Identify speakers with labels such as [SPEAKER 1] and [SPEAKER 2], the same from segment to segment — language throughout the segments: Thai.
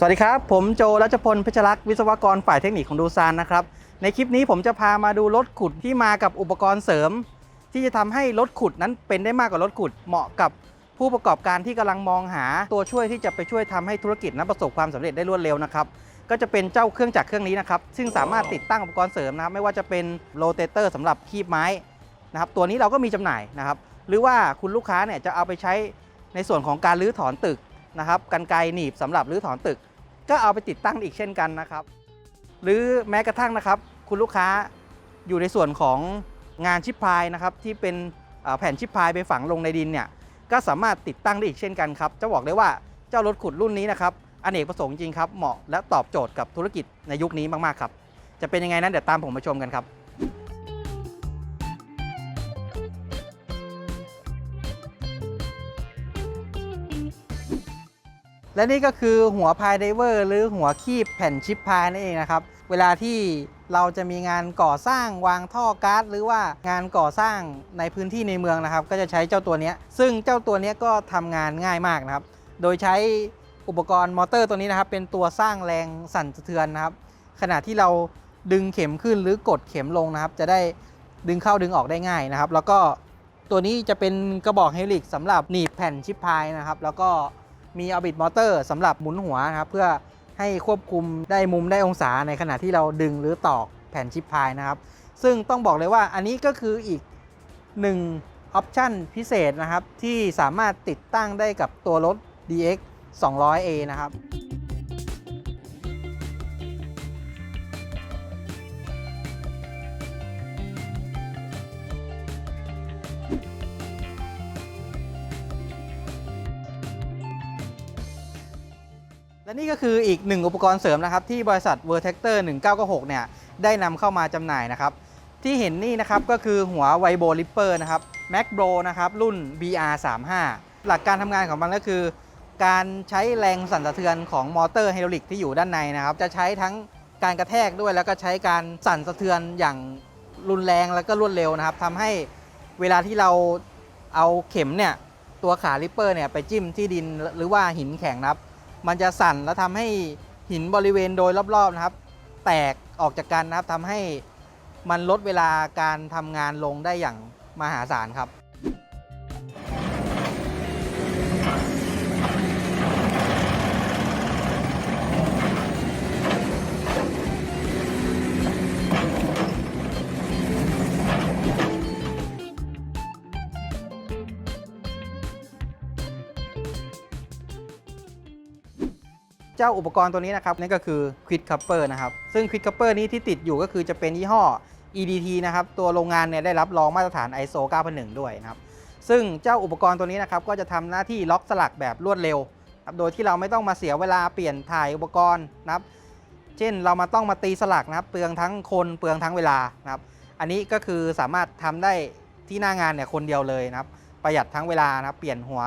[SPEAKER 1] สวัสดีครับ ผมโจรัชพลเพชรลักษ์วิศวกรฝ่ายเทคนิคของดูซานนะครับ ในคลิปนี้ผมจะพามาดูรถขุดที่มากับอุปกรณ์เสริม ที่จะทำให้รถขุดนั้นเป็นได้มากกว่ารถขุดเหมาะกับผู้ประกอบการที่กำลังมองหาตัวช่วยที่จะไปช่วยทำให้ธุรกิจนั้นประสบความสำเร็จได้รวดเร็วนะครับก็จะเป็นเจ้าเครื่องจักรเครื่องนี้นะครับซึ่งสามารถติดตั้งอุปกรณ์เสริมนะครับไม่ว่าจะเป็นโรเตเตอร์สำหรับคีบไม้นะครับตัวนี้เราก็มีจำหน่ายนะครับหรือว่าคุณลูกค้าเนี่ยจะเอาไปใช้ในส่วนของการรื้อถอนตึก นะครับกันไกหนีบสำหรับรื้อถอนตึก ก็เอาไปติดตั้งอีกเช่นกันนะครับ หรือแม้กระทั่งนะครับ คุณลูกค้าอยู่ในส่วนของงานชิปพายนะครับที่เป็นแผ่นชิปพายไปฝังลงในดินเนี่ยก็สามารถติดตั้งได้อีกเช่นกันครับจะบอกได้ว่าเจ้ารถขุดรุ่นนี้นะครับอเนกประสงค์จริงครับเหมาะและตอบโจทย์กับธุรกิจในยุคนี้มากๆครับจะเป็นยังไงนั้นเดี๋ยวตามผมมาชมกันครับ และนี่ก็คือหัวพายไดเวอร์หรือหัวคีบแผ่นชิปพายนั่นเองนะครับ เวลาที่เราจะมีงานก่อสร้างวางท่อก๊าซหรือว่างานก่อสร้างในพื้นที่ในเมืองนะครับ ก็จะใช้เจ้าตัวนี้ซึ่งเจ้าตัวนี้ก็ทำงานง่ายมากนะครับ โดยใช้อุปกรณ์มอเตอร์ตัวนี้นะครับ เป็นตัวสร้างแรงสั่นสะเทือนนะครับ ขณะที่เราดึงเข็มขึ้นหรือกดเข็มลงนะครับ จะได้ดึงเข้าดึงออกได้ง่ายนะครับ แล้วก็ตัวนี้จะเป็นกระบอกไฮลิกสำหรับหนีบแผ่นชิปพายนะครับ แล้วก็ มีออบิทมอเตอร์สำหรับหมุนหัวนะครับเพื่อให้ควบคุมได้มุมได้องศาในขณะที่เราดึงหรือตอกแผ่นชิปพายนะครับ ซึ่งต้องบอกเลยว่าอันนี้ก็คืออีกหนึ่งออปชันพิเศษนะครับ ที่สามารถติดตั้งได้กับตัวรถ DX 200A นะครับ และนี่ก็คืออีกหนึ่งอุปกรณ์เสริมนะครับที่บริษัท v e r t e c t o r 1996เนี่ยได้นำเข้ามาจำหน่ายนะครับที่เห็นนี่นะครับก็คือหัวไวโบลิปเปอร์นะครับ Mac Bro นะครับรุ่น BR35 หลักการทำงานของมันก็คือ การใช้แรงสั่นสะเทือนของมอเตอร์ไฮดรอลิกที่อยู่ด้านในนะครับ จะใช้ทั้งการกระแทกด้วยแล้วก็ใช้การสั่นสะเทือนอย่างรุนแรงแล้วก็รวดเร็วนะครับทำให้เวลาที่เราเอาเข็มเนี่ยตัวขาลิปเปอร์เนี่ยไปจิ้มที่ดินหรือว่าหินแข็งนะครับ มันจะสั่นแล้วทำให้หินบริเวณโดยรอบๆนะครับ แตกออกจากกันนะครับทำให้มันลดเวลาการทำงานลงได้อย่างมหาศาลครับ เจ้าอุปกรณ์ตัวนี้นะครับนั่นก็คือ Quid Cupper นะครับซึ่ง Quid Cupper นี้ที่ติดอยู่ก็คือจะเป็นยี่ห้อ EDT นะครับตัวโรงงานเนี่ยได้รับรองมาตรฐาน ISO 9001 ด้วยนะครับซึ่งเจ้าอุปกรณ์ตัวนี้นะครับก็จะทำหน้าที่ล็อกสลักแบบรวดเร็วครับโดยที่เราไม่ต้องมาเสียเวลาเปลี่ยนถ่ายอุปกรณ์นะครับเช่นเรามาต้องมาตีสลักนะครับเปลืองทั้งคนเปลืองทั้งเวลานะครับอันนี้ก็คือสามารถทำได้ที่หน้างานเนี่ยคนเดียวเลยนะครับประหยัดทั้งเวลานะครับเปลี่ยนหัว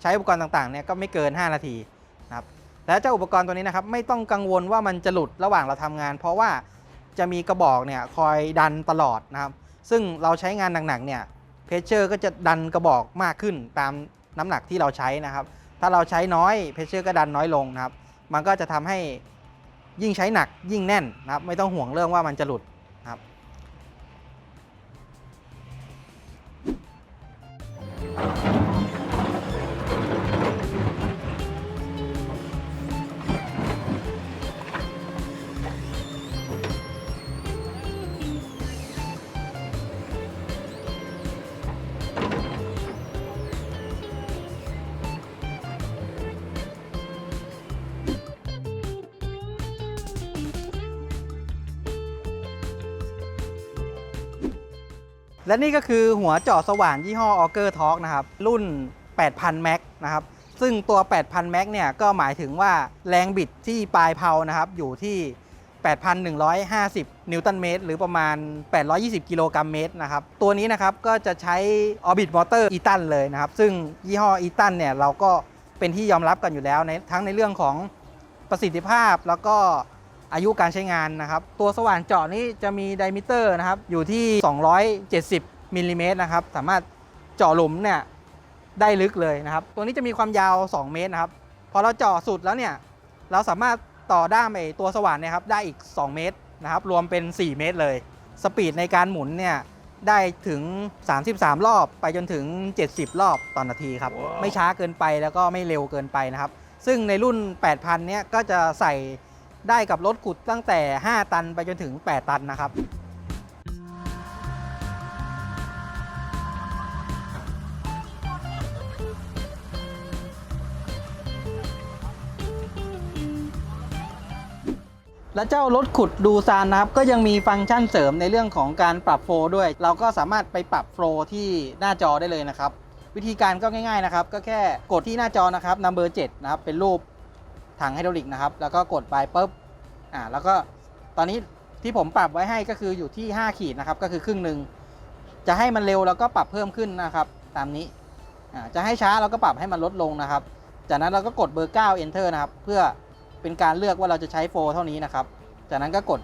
[SPEAKER 1] ใช้อุปกรณ์ต่างๆเนี่ยก็ไม่เกิน 5 นาที และเจ้าอุปกรณ์ตัวนี้นะครับไม่ต้องกังวลว่ามันจะหลุดระหว่างเราทำงาน เพราะว่าจะมีกระบอกเนี่ยคอยดันตลอดนะครับ ซึ่งเราใช้งานหนักๆเนี่ยเพชเชอร์ก็จะดันกระบอกมากขึ้นตามน้ำหนักที่เราใช้นะครับ ถ้าเราใช้น้อยเพชเชอร์ก็ดันน้อยลงนะครับ มันก็จะทำให้ยิ่งใช้หนักยิ่งแน่นนะครับ ไม่ต้องห่วงเรื่องว่ามันจะหลุด และนี่ก็คือหัวเจาะสว่านยี่ห้อ Auger Torque นะครับ รุ่น 8,000 Max นะครับ ซึ่งตัว 8,000 Max เนี่ยก็หมายถึงว่าแรงบิดที่ปลายเพลานะครับ อยู่ที่ 8,150 นิวตันเมตร หรือประมาณ 820 กิโลกรัมเมตรนะครับ ตัวนี้นะครับก็จะใช้ Orbit Motor อีตันเลยนะครับ ซึ่งยี่ห้ออีตันเนี่ยเราก็เป็นที่ยอมรับกันอยู่แล้วในทั้งในเรื่องของประสิทธิภาพแล้วก็ อายุการใช้งานนะครับ ตัวสว่านเจาะนี้จะมีไดมิเตอร์นะครับ อยู่ที่ 270มิลลิเมตรนะครับ สามารถเจาะหลุมเนี่ยได้ลึกเลยนะครับ ตัวนี้จะมีความยาว 2 เมตรนะครับ พอเราเจาะสุดแล้วเนี่ย เราสามารถต่อด้ามไอตัวสว่านเนี่ยครับได้อีก 2 เมตรนะครับ รวมเป็น 4 เมตรเลย สปีดในการหมุนเนี่ยได้ถึง 33 รอบไปจนถึง 70 รอบต่อนนาทีครับไม่ช้าเกินไปแล้วก็ไม่เร็วเกินไปนะครับ ซึ่งในรุ่น 8,000 เนี่ยก็จะใส่ ได้กับรถขุดตั้งแต่ 5 ตันไปจนถึง 8 ตันนะครับและเจ้ารถขุดดูซานนะครับก็ยังมีฟังก์ชันเสริมในเรื่องของการปรับโฟล์ด้วย เราก็สามารถไปปรับโฟล์ที่หน้าจอได้เลยนะครับ วิธีการก็ง่ายๆนะครับ ก็แค่กดที่หน้าจอนะครับ number 7นะครับเป็นรูป ถังไฮดรอลิกนะครับ แล้วก็กดไปปุ๊บอ่าแล้วก็ตอนนี้ที่ผมปรับไว้ให้ก็คืออยู่ที่ 5 ขีดนะครับ ก็คือครึ่งหนึ่งจะให้มันเร็วแล้วก็ปรับเพิ่มขึ้นนะครับ ตามนี้อ่าจะให้ช้าเราก็ปรับให้มันลดลงนะครับ จากนั้นเราก็กดเบอร์ 9 enter นะครับ เพื่อเป็นการเลือกว่าเราจะใช้โฟลเท่านี้นะครับ จากนั้นก็กด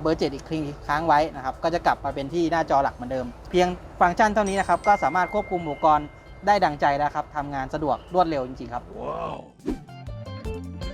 [SPEAKER 1] เบอร์ 7 อีกครั้งค้างไว้นะครับ ก็จะกลับมาเป็นที่หน้าจอหลักเหมือนเดิม เพียงฟังก์ชันเท่านี้นะครับ ก็สามารถควบคุมอุปกรณ์ได้ดังใจแล้วครับทำงานสะดวกรวดเร็วจริงๆครับ Thank you.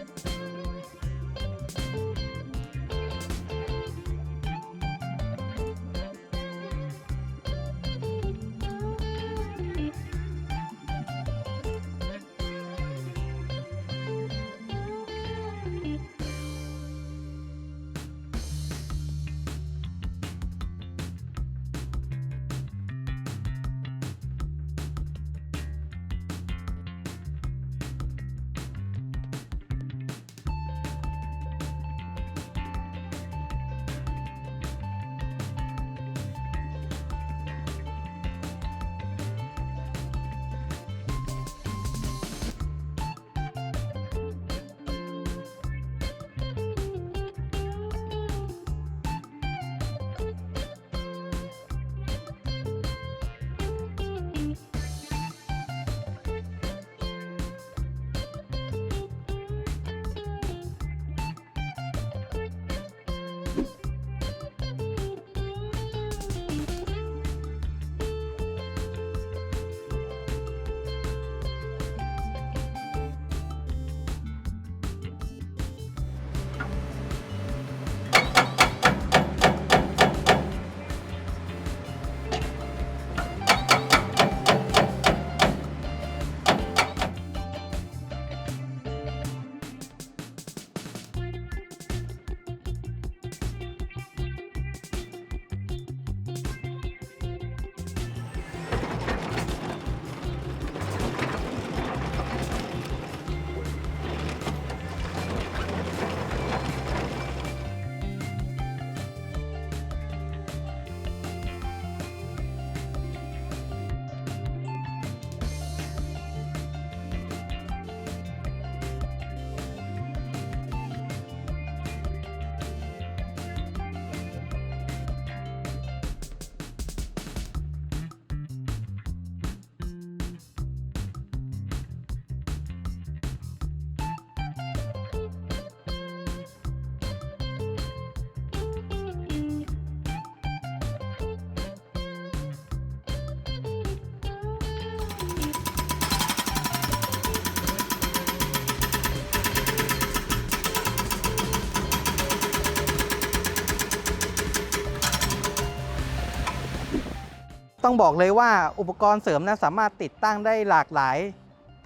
[SPEAKER 1] ต้องบอกเลยว่าอุปกรณ์เสริมนั้นสามารถติดตั้งได้หลากหลาย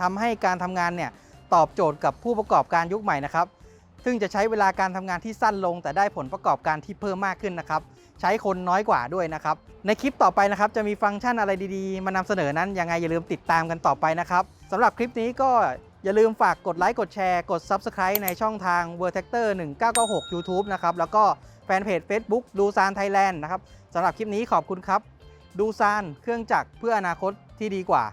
[SPEAKER 1] ทำให้การทำงานเนี่ยตอบโจทย์กับผู้ประกอบการยุคใหม่นะครับซึ่งจะใช้เวลาการทำงานที่สั้นลง แต่ได้ผลประกอบการที่เพิ่มมากขึ้นนะครับ ใช้คนน้อยกว่าด้วยนะครับ ในคลิปต่อไปนะครับ จะมีฟังก์ชันอะไรดีๆ มานำเสนอนั้นยังไงอย่าลืมติดตามกันต่อไปนะครับสำหรับคลิปนี้ก็อย่าลืมฝากกดไลค์กดแชร์กด Subscribe ในช่องทาง v e r t e c t o r 1996 YouTube นะครับ แล้วก็แฟนเพจ Facebook ดูซานไทยแลนด์นะครับสำหรับคลิปนี้ขอบคุณครับ ดูซานเครื่องจักรเพื่ออนาคตที่ดีกว่า